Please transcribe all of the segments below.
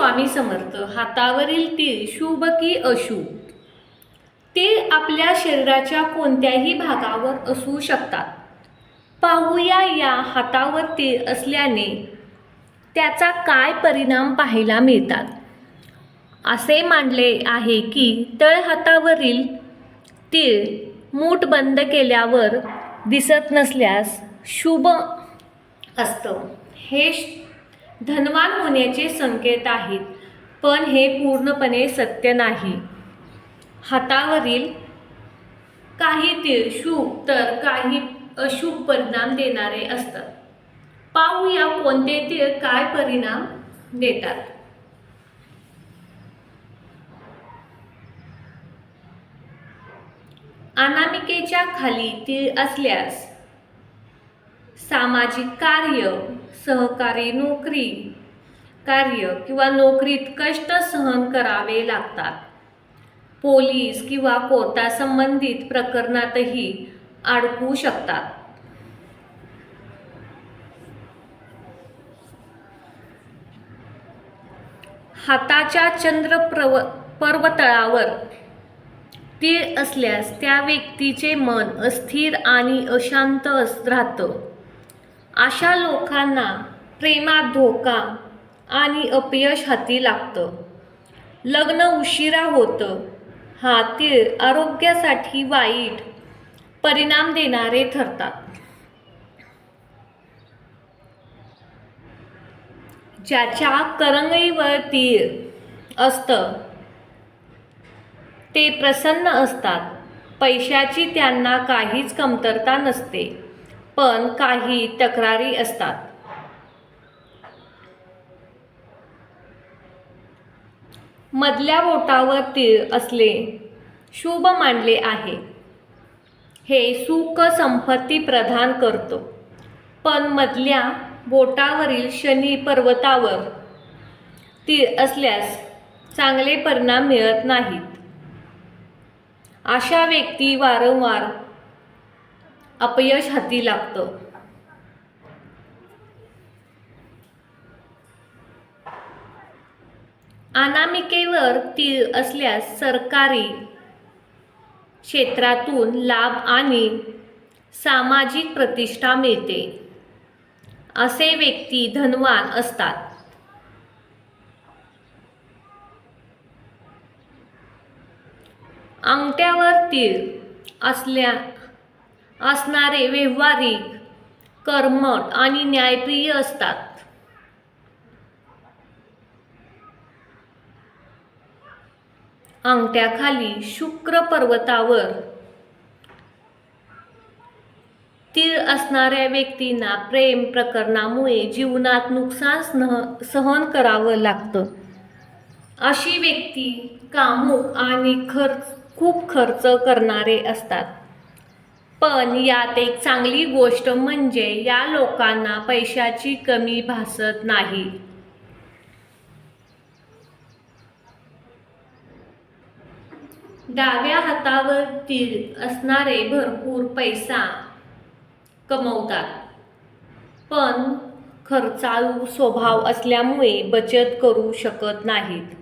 स्वामी समर्थ हातावरील तीळ शुभ की अशुभ? ते आपल्या शरीराच्या कोणत्याही भागावर असू शकतात. पाहूया या हातावर तीळ असल्याने त्याचा काय परिणाम पाहायला मिळतात? असे मानले आहे की तळहातावरील तीळ मूठ बंद केल्यावर दिसत नसल्यास शुभ असतं. हे श- धनवान होण्याचे संकेत आहेत पण हे पूर्णपणे सत्य नाही. हातावरील काही तीळ शुभ तर काही अशुभ परिणाम देणारे असतात. पाहूया कोणते तीळ काय परिणाम देतात. अनामिकेच्या खाली तीळ असल्यास सामाजिक कार्य सहकारी नोकरी कार्य किंवा नोकरीत कष्ट सहन करावे लागतात. पोलीस किंवा कोर्टासंबंधित प्रकरणातही अडकू शकतात. हाताच्या चंद्र प्रव पर्वतळावर तीळ असल्यास त्या व्यक्तीचे मन अस्थिर आणि अशांत अस राहतं. अशा लोकांना प्रेमात धोका आणि अपयश हाती लागतं. लग्न उशिरा होतं. हा तीळ आरोग्यासाठी वाईट परिणाम देणारे ठरतात. ज्याच्या करंगईवर तीळ असतं ते प्रसन्न असतात. पैशाची त्यांना काहीच कमतरता नसते. पण काही तक्रारी असतात. मधल्या बोटावर तीळ असले शुभ मानले आहे. हे सुख संपत्ती प्रदान करतो. पण मधल्या बोटावरील शनी पर्वतावर तीळ असल्यास चांगले परिणाम मिळत नाहीत. अशा व्यक्ती वारंवार अपयश हाती लागतं. अनामिकेवर तीळ असल्यास सरकारी क्षेत्रातून लाभ आणि सामाजिक प्रतिष्ठा मिळते. असे व्यक्ती धनवान असतात. अंगठ्यावर तीळ असल्या असणारे व्यवहारिक कर्मठ आणि न्यायप्रिय असतात. अंगठ्याखाली शुक्र पर्वतावर तीळ असणाऱ्या व्यक्तींना प्रेम प्रकरणामुळे जीवनात नुकसान स्न- सहन करावं लागतं. अशी व्यक्ती कामुक आणि खर्च खूप खर्च करणारे असतात. पण यात एक चांगली गोष्ट म्हणजे या लोकांना पैशाची कमी भासत नाही. डाव्या हातावरती असणारे भरपूर पैसा कमवतात. पण खर्चाळू स्वभाव असल्यामुळे बचत करू शकत नाहीत.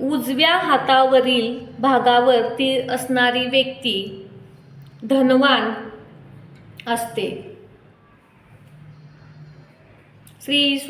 उजव्या हातावरील भागावर ती असणारी व्यक्ती धनवान असते. श्री स्वा